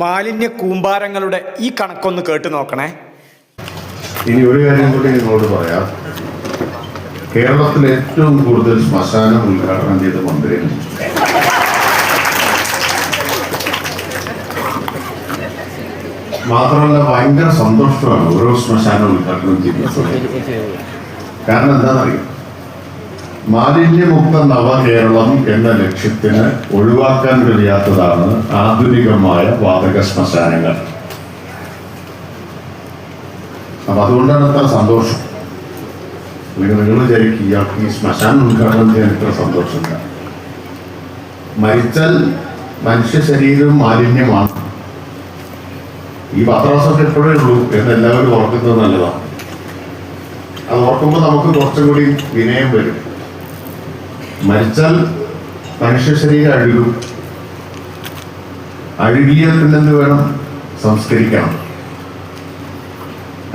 മാലിന്യ കൂമ്പാരങ്ങളുടെ ഈ കണക്കൊന്ന് കേട്ട് നോക്കണേ. ഇനി ഒരു കാര്യം കൂടി നിങ്ങളോട് പറയാം. കേരളത്തിൽ ഏറ്റവും കൂടുതൽ ശ്മശാനം ഉദ്ഘാടനം ചെയ്ത മന്ത്രിയാണ് മാത്രമല്ല ഭയങ്കര സന്തോഷമാണ് ഓരോ ശ്മശാനം ഉദ്ഘാടനം ചെയ്യുന്നത്. കാരണം എന്താണെന്നറിയാം? മാലിന്യമുക്ത നവകേരളം എന്ന ലക്ഷ്യത്തിന് ഒഴിവാക്കാൻ കഴിയാത്തതാണ് ആധുനികമായ വാതക ശ്മശാനങ്ങൾ. അപ്പൊ അതുകൊണ്ടാണ് അത്ര സന്തോഷം. അല്ലെങ്കിൽ നിങ്ങൾ വിചാരിക്കും ഇയാൾക്ക് ഈ ശ്മശാനം ഉദ്ഘാടനം ചെയ്യാൻ ഇത്ര സന്തോഷമില്ല. മരിച്ചാൽ മനുഷ്യ ശരീരം മാലിന്യമാണ്. ഈ പത്രാസൊക്കെ എപ്പോഴേ ഉള്ളൂ എന്ന് എല്ലാവരും ഓർക്കുന്നത് നല്ലതാണ്. അത് ഓർക്കുമ്പോൾ നമുക്ക് കുറച്ചും കൂടി വിനയം വരും. മരിച്ചാൽ മനുഷ്യ ശരീരം അഴുകും. അഴുകിയ പിന്നെന്ത് വേണം? സംസ്കരിക്കണം.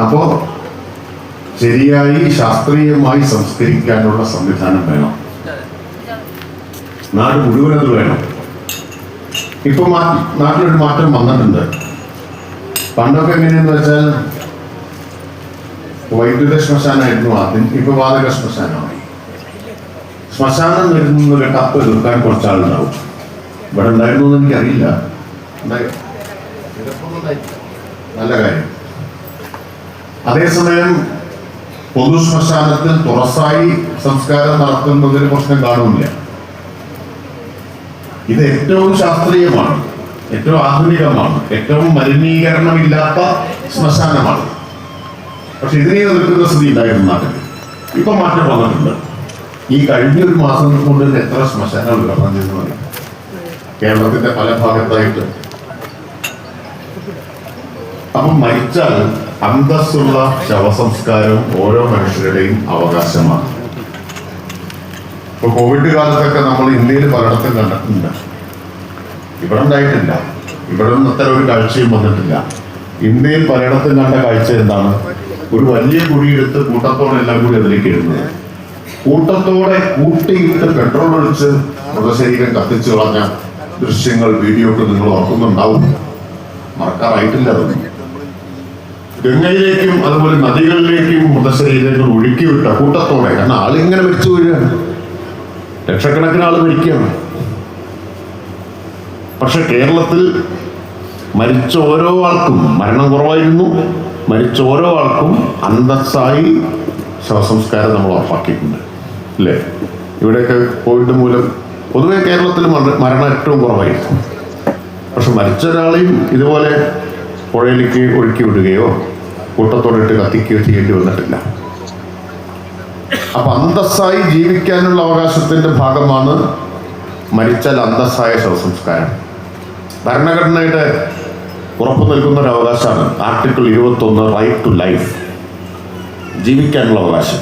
അപ്പോ ശരിയായി ശാസ്ത്രീയമായി സംസ്കരിക്കാനുള്ള സംവിധാനം വേണം. നാട് മുഴുവനത് വേണം. ഇപ്പൊ നാട്ടിലൊരു മാറ്റം വന്നിട്ടുണ്ട്. പണ്ടൊക്കെ എങ്ങനെയെന്ന് വെച്ചാൽ വൈദ്യുത ശ്മശാനമായിരുന്നു ആദ്യം ഇപ്പൊ വാതക ശ്മശാനമായി ശ്മശാനം വരുന്ന കപ്പ് എതിർക്കാൻ കുറച്ചാളുണ്ടാവും. ഇവിടെ ഉണ്ടായിരുന്നു എന്ന് എനിക്കറിയില്ല? നല്ല കാര്യം. അതേസമയം പൊതു ശ്മശാനത്തിൽ തുറസായി സംസ്കാരം നടത്തുന്നതിന് പ്രശ്നം കാണുന്നില്ല. ഇത് ഏറ്റവും ശാസ്ത്രീയമാണ് ഏറ്റവും ആധുനികമാണ് ഏറ്റവും മലിനീകരണമില്ലാത്ത ശ്മശാനമാണ്. പക്ഷെ ഇതിനെ എതിർക്കുന്ന സ്ഥിതി ഉണ്ടായിരുന്നു നാട്ടിൽ. ഇപ്പൊ മാറ്റം വന്നിട്ടുണ്ട്. ഈ കഴിഞ്ഞ ഒരു മാസം കൊണ്ട് എത്ര ശ്മശാനങ്ങൾ ഉദ്ഘാടനം കേരളത്തിന്റെ പല ഭാഗത്തായിട്ട്. അപ്പം മരിച്ചാൽ അന്തസ്സുള്ള ശവസംസ്കാരം ഓരോ മനുഷ്യരുടെയും അവകാശമാണ്. ഇപ്പൊ കോവിഡ് കാലത്തൊക്കെ നമ്മൾ ഇന്ത്യയിൽ പലയിടത്തും കണ്ടിട്ടുണ്ട്. ഇവിടെ ഉണ്ടായിട്ടില്ല. ഇവിടെ നിന്ന് അത്തരം ഒരു കാഴ്ചയും വന്നിട്ടില്ല. ഇന്ത്യയിൽ പലയിടത്തും കണ്ട കാഴ്ച എന്താണ്? ഒരു വലിയ കുഴിയെടുത്ത് കൂട്ടത്തോടെ എല്ലാം കൂടി അതിലേക്ക് ഇടുന്നത് കൂട്ടത്തോടെ കൂട്ടിയിട്ട് പെട്രോൾ ഒഴിച്ച് മൃതശരീരം കത്തിച്ചു കളഞ്ഞ ദൃശ്യങ്ങൾ വീഡിയോ ഒക്കെ നിങ്ങൾ ഓർക്കുന്നുണ്ടാവും. മറക്കാറായിട്ടില്ല അതൊന്നും. ഗംഗയിലേക്കും അതുപോലെ നദികളിലേക്കും മൃതശരീരങ്ങൾ ഒഴുക്കി വിട്ട കൂട്ടത്തോടെ കാരണം ആളിങ്ങനെ മരിച്ചു വരികയാണ് ലക്ഷക്കണക്കിന് ആൾ മരിക്കുകയാണ്. പക്ഷെ കേരളത്തിൽ മരിച്ച ഓരോ ആൾക്കും മരണം കുറവായിരുന്നു. മരിച്ച ഓരോ ആൾക്കും അന്തസ്സായി ശവസംസ്കാരം നമ്മൾ ഉറപ്പാക്കിയിട്ടുണ്ട് അല്ലേ? ഇവിടെയൊക്കെ കോവിഡ് മൂലം പൊതുവെ കേരളത്തിൽ മര- മരണം ഏറ്റവും കുറവായിരിക്കും. പക്ഷെ മരിച്ച ഒരാളെയും ഇതുപോലെ പുഴയിലേക്ക് ഒഴുക്കി വിടുകയോ കൂട്ടത്തോടിട്ട് കത്തിക്കുകയോ ചെയ്യേണ്ടി വന്നിട്ടില്ല. അപ്പൊ അന്തസ്സായി ജീവിക്കാനുള്ള അവകാശത്തിന്റെ ഭാഗമാണ് മരിച്ചാൽ അന്തസ്സായ ശവസംസ്കാരം. ഭരണഘടനയുടെ ഉറപ്പു നൽകുന്ന ഒരു അവകാശമാണ് ആർട്ടിക്കിൾ ഇരുപത്തൊന്ന് റൈറ്റ് ടു ലൈഫ് ജീവിക്കാനുള്ള അവകാശം.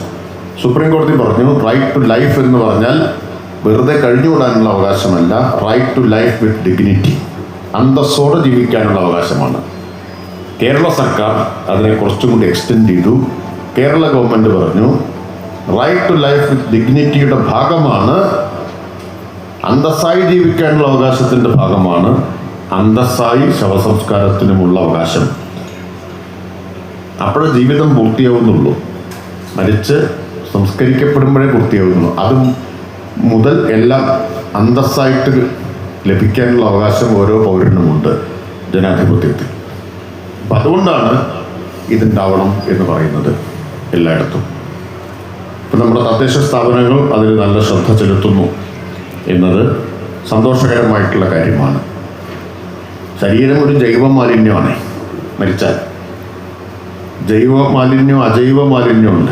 സുപ്രീം കോടതി പറഞ്ഞു റൈറ്റ് ടു ലൈഫ് എന്ന് പറഞ്ഞാൽ വെറുതെ കഴിഞ്ഞുകൂടാനുള്ള അവകാശമല്ല right to life with dignity അന്തസ്സോടെ ജീവിക്കാനുള്ള അവകാശമാണ്. കേരള സർക്കാർ അതിനെ കുറച്ചും കൂടി എക്സ്റ്റെൻഡ് ചെയ്തു. കേരള ഗവൺമെന്റ് പറഞ്ഞു റൈറ്റ് ടു ലൈഫ് വിത്ത് ഡിഗ്നിറ്റിയുടെ ഭാഗമാണ് അന്തസ്സായി ജീവിക്കാനുള്ള അവകാശത്തിന്റെ ഭാഗമാണ് അന്തസ്സായി ശവസംസ്കാരത്തിനുമുള്ള അവകാശം. അപ്പോഴേ ജീവിതം പൂർത്തിയാവുന്നുള്ളൂ. മരിച്ച് സംസ്കരിക്കപ്പെടുമ്പോഴേ പൂർത്തിയാവുന്നുള്ളൂ. അത് മുതൽ എല്ലാം അന്തസ്സായിട്ട് ലഭിക്കാനുള്ള അവകാശം ഓരോ പൗരനുമുണ്ട് ജനാധിപത്യത്തിൽ. അപ്പം അതുകൊണ്ടാണ് ഇതുണ്ടാവണം എന്ന് പറയുന്നത് എല്ലായിടത്തും. ഇപ്പം നമ്മുടെ തദ്ദേശ സ്ഥാപനങ്ങൾ അതിൽ നല്ല ശ്രദ്ധ ചെലുത്തുന്നു എന്നത് സന്തോഷകരമായിട്ടുള്ള കാര്യമാണ്. ശരീരം ഒരു ജൈവ മാലിന്യമാണ് മരിച്ചാൽ. ജൈവ മാലിന്യം അജൈവ മാലിന്യമുണ്ട്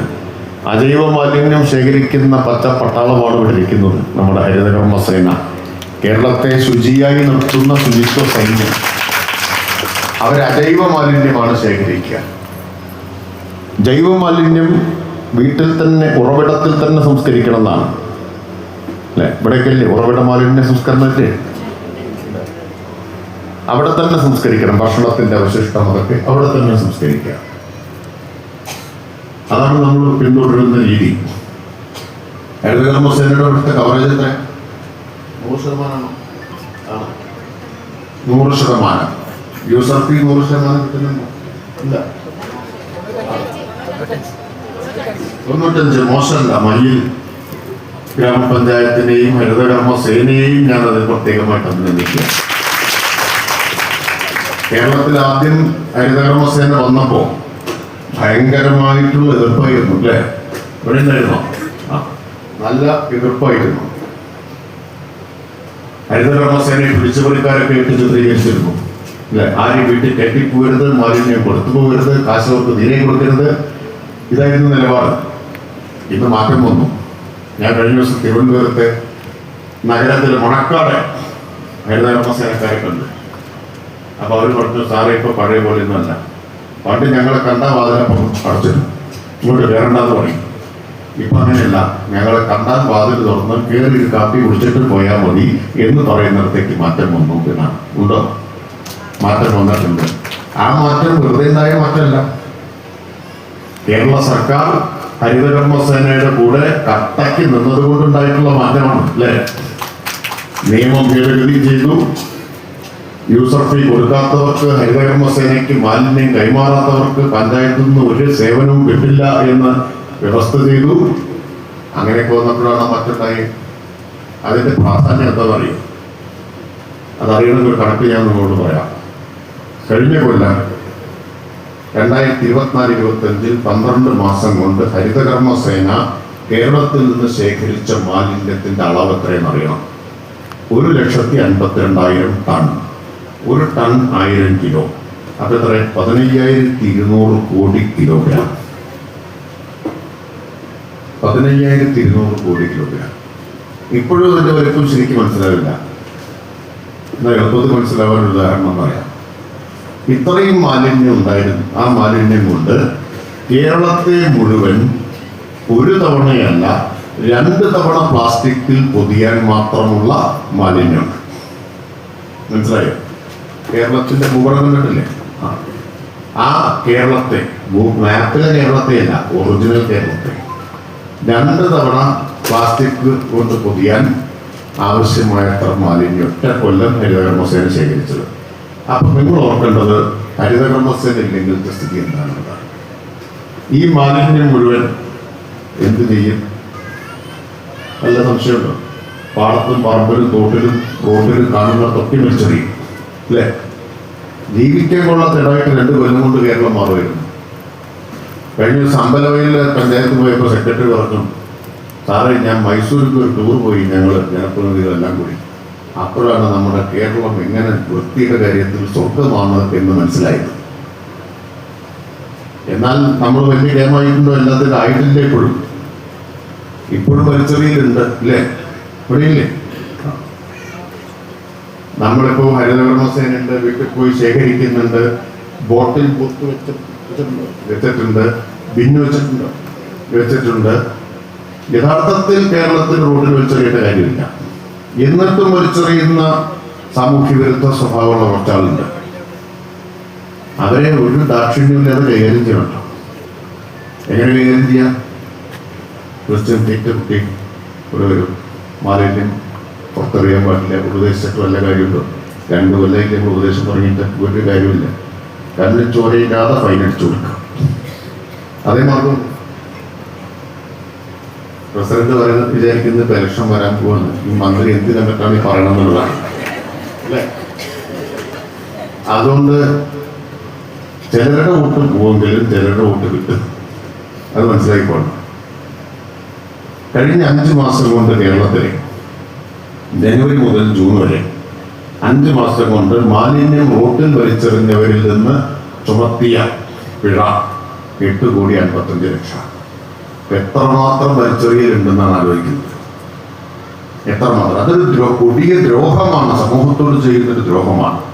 അജൈവ മാലിന്യം ശേഖരിക്കുന്ന പച്ച പട്ടാളമാണ് ഇവിടെ ഇരിക്കുന്നത് നമ്മുടെ ഹരിതകർമ്മ സേന. കേരളത്തെ ശുചിയായി നിർത്തുന്ന ശുചിത്വ സൈന്യം. അവർ അജൈവ മാലിന്യമാണ് ശേഖരിക്കുക. ജൈവ മാലിന്യം വീട്ടിൽ തന്നെ ഉറവിടത്തിൽ തന്നെ സംസ്കരിക്കണം എന്നാണ് അല്ലെ? ഇവിടേക്കല്ലേ ഉറവിട മാലിന്യ സംസ്കരണത്തിൽ അവിടെ തന്നെ സംസ്കരിക്കണം. ഭക്ഷണത്തിന്റെ അവശിഷ്ടം അതൊക്കെ അവിടെ തന്നെ സംസ്കരിക്കുക. അതാണ് നമ്മൾ പിന്തുടരുന്ന രീതി. ഹരിതകർമ്മസേനയുടെ അവിടുത്തെ കവറേജ് എത്ര? നൂറ് ശതമാനമാണോ ആണ്. നൂറ് ശതമാനം. യൂസർ ഫീ നൂറ് ശതമാനം കിട്ടുന്നുണ്ടോ? ഇല്ല. തൊണ്ണൂറ്റഞ്ച് മോശമല്ല മയ്യിൽ ഗ്രാമപഞ്ചായത്തിനെയും ഹരിതകർമ്മ സേനയെയും ഞാൻ അതിൽ പ്രത്യേകമായിട്ട് അഭിനന്ദിക്കുക കേരളത്തിൽ ആദ്യം ഹരിതകർമ്മ സേന വന്നപ്പോ ഭയങ്കരമായിട്ടുള്ള എതിർപ്പായിരുന്നു അല്ലേ? ഇവിടെ നല്ല എതിർപ്പായിരുന്നു. ഹരിതകർമ്മസേനയെ പിടിച്ചുപറിക്കാരൊക്കെ ഇട്ട് ചിത്രീകരിച്ചിരുന്നു അല്ലെ? ആരും വീട്ടിൽ കെട്ടിപ്പോകരുത് മാലിന്യം കൊടുത്തു പോകരുത് കാശ് കൊടുത്ത് തീരെ കൊടുക്കരുത്. ഇതായിരുന്നു നിലപാട്. ഇന്ന് മാറ്റം വന്നു. ഞാൻ കഴിഞ്ഞ ദിവസം തിരുവനന്തപുരത്തെ നഗരത്തിൽ മണക്കാട് ഹരിതകർമ്മസേനക്കാരെ കണ്ട്. കണ്ടു അപ്പൊ അവർ പറഞ്ഞു സാറേ ഇപ്പൊ പഴയ പോലെ ഒന്നുമല്ല പണ്ട് ഞങ്ങളെ കണ്ട വാതിലപ്പം അടച്ചിരുന്നു ഇങ്ങോട്ട് കയറണ്ടെന്ന് പറയും ഇപ്പൊ അങ്ങനെയല്ല. ഞങ്ങളെ കണ്ടാൽ വാതിൽ തുറന്ന് കയറി കാപ്പി കുടിച്ചിട്ട് പോയാൽ മതി എന്ന് പറയുന്നിടത്തേക്ക് മാറ്റം വന്നു എന്നാണ്. ഉണ്ടോ? മാറ്റം വന്നിട്ടുണ്ട്. ആ മാറ്റം വെറുതെ ഉണ്ടായ മാറ്റമല്ല. കേരള സർക്കാർ ഹരിതകർമ്മസേനയുടെ കൂടെ കട്ടയ്ക്ക് നിന്നതുകൊണ്ടുണ്ടായിട്ടുള്ള മാറ്റമാണ് അല്ലേ? നിയമം ഭേദഗതി ചെയ്തു. യൂസർ ഫീ കൊടുക്കാത്തവർക്ക് ഹരിതകർമ്മ സേനയ്ക്ക് മാലിന്യം കൈമാറാത്തവർക്ക് പഞ്ചായത്തിൽ നിന്ന് ഒരു സേവനവും കിട്ടില്ല എന്ന് വ്യവസ്ഥ ചെയ്തു. അങ്ങനെയൊക്കെ വന്നപ്പോഴാണ് മറ്റുണ്ടായി അതിന്റെ പ്രാധാന്യം എന്താ പറയും അതറിയണമെങ്കിൽ ഒരു കണക്ക് ഞാൻ നിങ്ങളോട് പറയാം. കഴിഞ്ഞ കൊല്ലം രണ്ടായിരത്തി ഇരുപത്തിനാല് ഇരുപത്തി അഞ്ചിൽ പന്ത്രണ്ട് മാസം കൊണ്ട് ഹരിതകർമ്മ സേന കേരളത്തിൽ നിന്ന് ശേഖരിച്ച മാലിന്യത്തിന്റെ അളവ് എത്രയെന്ന് അറിയണം? ഒരു ലക്ഷത്തി അൻപത്തിരണ്ടായിരം ടൺ. ഒരു ടൺ ആയിരം കിലോ. അപ്പൊ പതിനയ്യായിരത്തി ഇരുന്നൂറ് കോടി കിലോഗ്രാം. പതിനയ്യായിരത്തി ഇരുന്നൂറ് കോടി കിലോഗ്രാം. ഇപ്പോഴും അതിന്റെ വലിപ്പം ശരിക്കും മനസ്സിലാവില്ല. എന്നാൽ എളുപ്പത്തിൽ മനസ്സിലാവാൻ ഉദാഹരണം പറയാം. ഇത്രയും മാലിന്യം ഉണ്ടായിരുന്നു. ആ മാലിന്യം കൊണ്ട് കേരളത്തെ മുഴുവൻ ഒരു തവണയല്ല രണ്ട് തവണ പ്ലാസ്റ്റിക്കിൽ പൊതിയാൻ മാത്രമുള്ള മാലിന്യമാണ്. മനസ്സിലായോ? കേരളത്തിന്റെ ഭൂപടം ആ. ആ കേരളത്തെ മാപ്പിലെ കേരളത്തെ അല്ല ഒറിജിനൽ കേരളത്തെ. രണ്ട് തവണ പ്ലാസ്റ്റിക് കൊണ്ട് പൊതിയാൻ ആവശ്യമായത്ര മാലിന്യം ഒറ്റ കൊല്ലം ഹരിതകർമ്മസേന ശേഖരിച്ചത്. അപ്പൊ നിങ്ങൾ ഓർക്കേണ്ടത് ഹരിതകർമ്മസേന ഇല്ലെങ്കിൽ സ്ഥിതി എന്താണെന്നതാണ് ഈ മാലിന്യം മുഴുവൻ എന്ത് ചെയ്യും? നല്ല സംശയമുണ്ടോ? പാടത്തും പറമ്പിലും തോട്ടിലും റോഡിലും കാണുന്ന തൊട്ടി വലിച്ചെറിയും. അല്ലേ? ജീവിക്കാൻ കൊള്ളാത്ത ഇടമായിട്ട് രണ്ട് കൊല്ലം കൊണ്ട് കേരളം മാറുമായിരുന്നു. കഴിഞ്ഞ ദിവസം അമ്പലവയിൽ പഞ്ചായത്ത് പോയപ്പോൾ സെക്രട്ടറി പറഞ്ഞു സാറേ ഞാൻ മൈസൂർക്ക് ഒരു ടൂർ പോയി ഞങ്ങൾ ജനപ്രതിനിധികളെല്ലാം കൂടി. അപ്പോഴാണ് നമ്മുടെ കേരളം എങ്ങനെ വൃത്തിയുടെ കാര്യത്തിൽ സ്വർഗമാണ് എന്ന് മനസ്സിലായത്. എന്നാൽ നമ്മൾ വലിയ കേരളമായിട്ടുണ്ടോ? എല്ലാത്തിന്റെ ആയിട്ടില്ല ഇപ്പോഴും ഇപ്പോഴും വലിച്ചെറിയലുണ്ട് അല്ലേ ഇവിടെയില്ലേ? നമ്മളിപ്പോ ഹരിതകർമ്മസേനയുണ്ട് വീട്ടിൽ പോയി ശേഖരിക്കുന്നുണ്ട്. ബോട്ടിൽ പൊത്ത് വെച്ചിട്ടുണ്ട് വെച്ചിട്ടുണ്ടോ? ബിന്നു വെച്ചിട്ടുണ്ട്. വെച്ചിട്ടുണ്ട്. യഥാർത്ഥത്തിൽ കേരളത്തിൽ റോഡിൽ വലിച്ചെറിയേണ്ട കാര്യമില്ല. എന്നിട്ടും വലിച്ചെറിയുന്ന സാമൂഹ്യ വിരുദ്ധ സ്വഭാവമുള്ള കുറച്ചാളുണ്ട്. അവരെ ഒരു ദാക്ഷിണ്യമില്ലാതെ കൈകാര്യം ചെയ്യണം. എങ്ങനെ കൈകാര്യം ചെയ്യാം? ക്രിസ്ത്യൻ തീറ്റ കുട്ടി ഒരു മാലിന്യം പുറത്തറിയാൻ പാടില്ല ഉപദേശിച്ചിട്ട് വല്ല കാര്യമുണ്ടോ? രണ്ട് കൊല്ലമായിട്ട് നമ്മൾ ഉപദേശം പറഞ്ഞിട്ട് ഒരു കാര്യമില്ല കല്ല് ചോരയില്ലാതെ ഫൈൻ അടിച്ചു കൊടുക്കാം. അതേ മാർഗം. പ്രസിഡന്റ് പറയുന്നത് വിചാരിക്കുന്നത് ഇപ്പൊ ഇലക്ഷൻ വരാൻ പോവാണ്. ഈ മന്ത്രി എന്ത് കണ്ടിട്ടാണ് ഈ പറയണമെന്നുള്ളതാണ് അല്ലേ? അതുകൊണ്ട് ചിലരുടെ വോട്ട് പോവെങ്കിലും ചിലരുടെ വോട്ട് കിട്ടും. അത് മനസ്സിലാക്കിക്കോണം കഴിഞ്ഞ അഞ്ച് മാസം കൊണ്ട് കേരളത്തിൽ ജനുവരി മുതൽ ജൂൺ വരെ. അഞ്ച് മാസം കൊണ്ട് മാലിന്യം റോട്ടിൽ വലിച്ചെറിഞ്ഞവരിൽ നിന്ന് ചുമത്തിയ പിഴ എട്ട് കോടി അൻപത്തഞ്ച് ലക്ഷം. എത്രമാത്രം വലിച്ചെറിയലുണ്ടെന്നാണ് ആലോചിക്കുന്നത്. എത്രമാത്രം? അതൊരു ദ്രോ കൊടിയ ദ്രോഹമാണ്. സമൂഹത്തോട് ചെയ്യുന്നൊരു ദ്രോഹമാണ്.